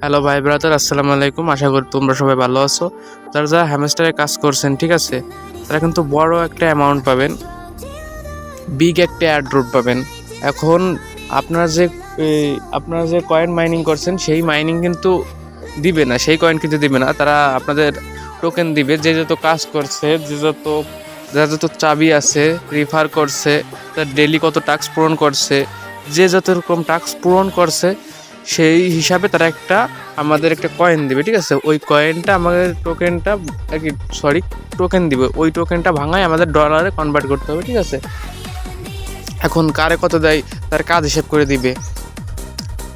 Hello ভাই brother আসসালামু আলাইকুম। আশা করি তোমরা সবাই ভালো আছো। যারা যারা হ্যামস্টারে কাজ করছেন, ঠিক আছে? তারা কিন্তু বড় একটা অ্যামাউন্ট পাবেন। বিগ একটা এয়ারড্রপ পাবেন। এখন আপনারা যে আপনারা যে কয়েন মাইনিং করছেন, সেই মাইনিং কিন্তু দিবে না। সেই কয়েন কিন্তু দিবে না। তারা আপনাদের টোকেন দিবে। যে যত কাজ করছে, যে যত, যার যত চাবি আছে রিফার করছে, তার ডেলি কত টাস্ক পূরণ করছে, যে যত রকম টাস্ক পূরণ করছে সেই হিসাবে তারা একটা আমাদের একটা কয়েন দিবে, ঠিক আছে? ওই কয়েনটা আমাদের টোকেনটা আর কি সরি টোকেন দিবে। ওই টোকেনটা ভাঙায় আমাদের ডলারে কনভার্ট করতে হবে, ঠিক আছে? এখন কারে কত দেয়, তার কাজ হিসেব করে দিবে।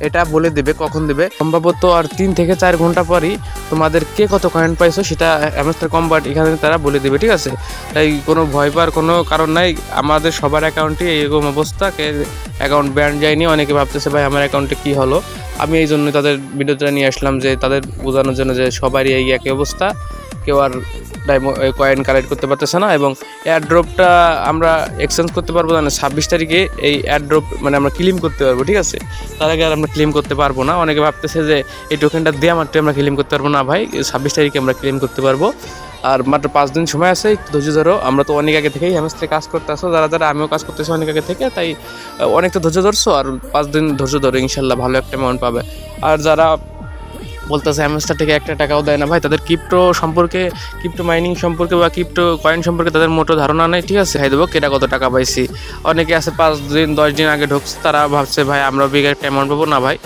এটা বলে দেবে, কখন দেবে? সম্ভবত আর তিন থেকে চার ঘণ্টা পরই তোমাদের কে কত কয়েন পাইছো সেটা অ্যামাস্টার কম্বার্ট এখানে তারা বলে দেবে, ঠিক আছে? তাই কোনো ভয় পাওয়ার কোনো কারণ নাই। আমাদের সবার অ্যাকাউন্টে এরকম অবস্থা, কে অ্যাকাউন্ট ব্যান্ড যায়নি, অনেকে ভাবতেছে, ভাই, আমার অ্যাকাউন্টে কী হলো? আমি এই জন্য তাদের ভিডিওটা নিয়ে আসলাম যে তাদের বোঝানোর জন্য যে সবারই এই একই অবস্থা। কেউ আর কয়েন কালেক্ট করতে পারতেছে না এবং এয়ারড্রপটা আমরা এক্সচেঞ্জ করতে পারব না ছাব্বিশ তারিখে এই এয়ারড্রপ মানে আমরা ক্লেম করতে পারব, ঠিক আছে? তার আগে আর আমরা ক্লেম করতে পারব না। অনেকে ভাবতেছে যে এই টোকেনটা দেওয়া মাত্র আমরা ক্লেম করতে পারব না ভাই, ছাব্বিশ তারিখে আমরা ক্লেম করতে পারব। আর মাত্র পাঁচ দিন সময় আছে ধৈর্য ধরো। আমরা তো অনেক আগে থেকেই হ্যামস্টে কাজ করতে আসো যারা যারা আমিও কাজ করতেছি অনেক আগে থেকে, তাই অনেকটা ধৈর্য ধরছো আর পাঁচ দিন ধৈর্য ধরো, ইনশাল্লাহ ভালো একটা অ্যামাউন্ট পাবে। আর যারা বলতেছে হ্যামস্টার থেকে একটা টাকাও দেয় না, ভাই, তাদের ক্রিপ্টো সম্পর্কে ক্রিপ্টো মাইনিং সম্পর্কে বা ক্রিপ্টো কয়েন সম্পর্কে তাদের মোটো ধারণা নেই, ঠিক আছে? খাই দেবো কেটা কত টাকা পাইছি? অনেকে আছে পাঁচ দিন, দশ দিন আগে ঢুকছে, তারা ভাবছে, ভাই, আমরা বিগ একটা অ্যামাউন্ট পাবো। না, ভাই,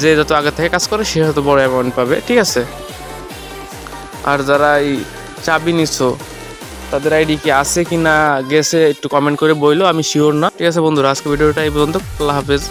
যে যত আগে থেকে কাজ করে, সে হয়তো বড় অ্যামাউন্ট পাবে, ঠিক আছে? আর যারা এই চাবি নিছো? তাদের আইডি কি আছে কি না গেছে একটু কমেন্ট করে বইলো, আমি শিওর না। ঠিক আছে বন্ধুরা, আজকে ভিডিওটা এই পর্যন্ত। আল্লাহ হাফেজ।